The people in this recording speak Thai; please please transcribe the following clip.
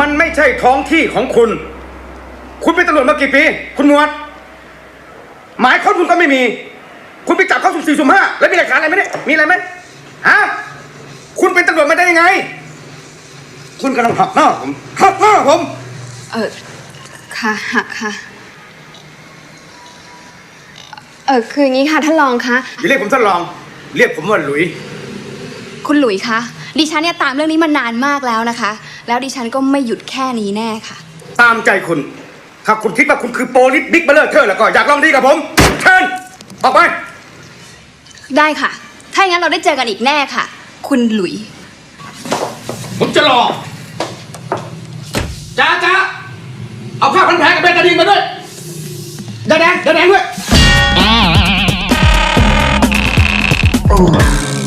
มันไม่ใช่ท้องที่ของคุณ คุณเป็นตำรวจมากี่ปี คุณหนวด หมายค้นคุณก็ไม่มี คุณไปจับเขาสุ่มสี่สุ่มห้าแล้วมีหลักฐานอะไรไหมเนี่ย มีอะไรไหมฮะ คุณเป็นตำรวจมาได้ยังไง คุณกำลังหักหน้าผมหักหน้าผม เออค่ะหักค่ะ เออคืออย่างนี้ค่ะท่านรองคะอย่าเรียกผมท่านรอง เรียกผมว่าหลุย คุณหลุยคะดิฉันเนี่ยตามเรื่องนี้มานานมากแล้วนะคะ แล้วดิฉันก็ไม่หยุดแค่นี้แน่ค่ะ ตามใจคุณ ถ้าคุณคิดว่าคุณคือโปลิสบิ๊กเบลเลอร์เทอร์แล้วก็อยากลองดีกับผมเชิญออกไป ได้ค่ะ ถ้าอย่างนั้นเราได้เจอกันอีกแน่ค่ะ คุณหลุย ผมจะรอจ้าจ้าเอาผ้าพันแผลกับเบตาดีนมาด้วยยาแดงยาแดงด้วย Oh.